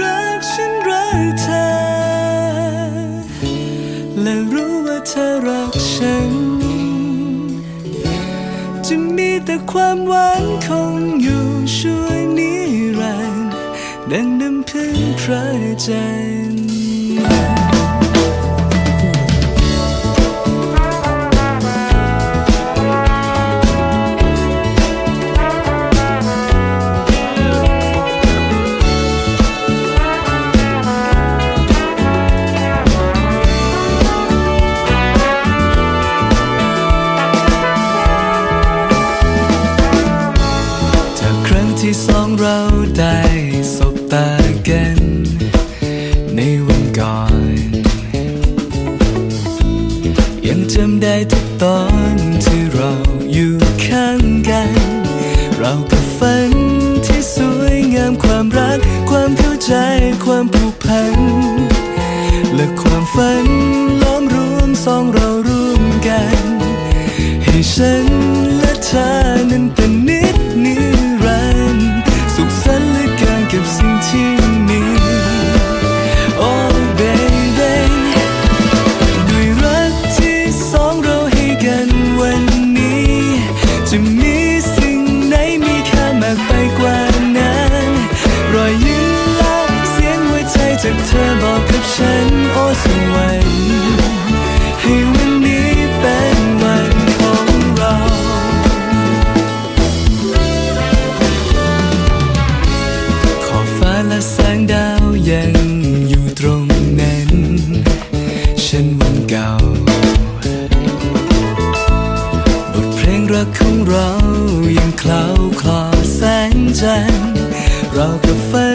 รักฉันรักเธอ และรู้ว่าเธอรักฉัน จะมีแต่ความหวานคงอยู่ช่วยนิรันดร์ดังน้ำพึ่งพระจันทร์ จำได้ทุกตอนที่เราอยู่ข้างกัน เรากับฝันที่สวยงามความรัก ความเข้าใจความผูกพัน และความฝันล้อมรวมสองเราร่วมกัน ให้ฉัน รักของเรายังคลาวคลอแสงจันทร์เรากับฝัน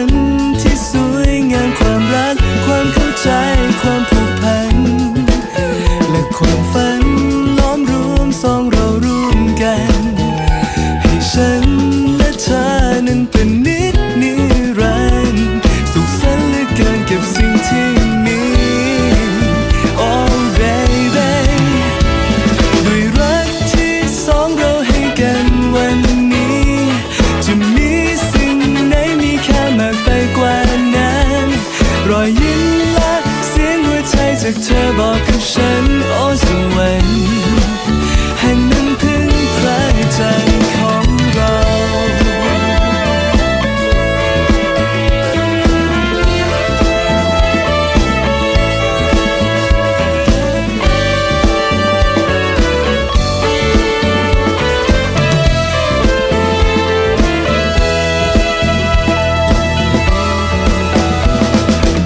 บอกกับฉันโอ้สวรรค์แห่งน้ำพึ่งพระจันทร์ของเรา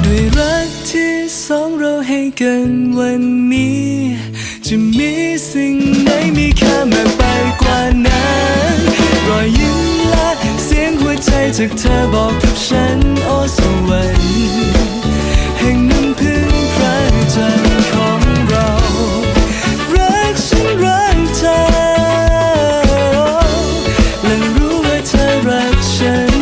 ด้วยรักที่สอง ให้กันวันนี้ จะมีสิ่งไหนมีค่ามากไปกว่านั้นรอยยิ้มและเสียงหัวใจจากเธอบอกกับฉันโอ้สวรรค์แห่งน้ำพึ่งพระจันทร์ของเรารักฉันรักเธอและรู้ว่าเธอรักฉัน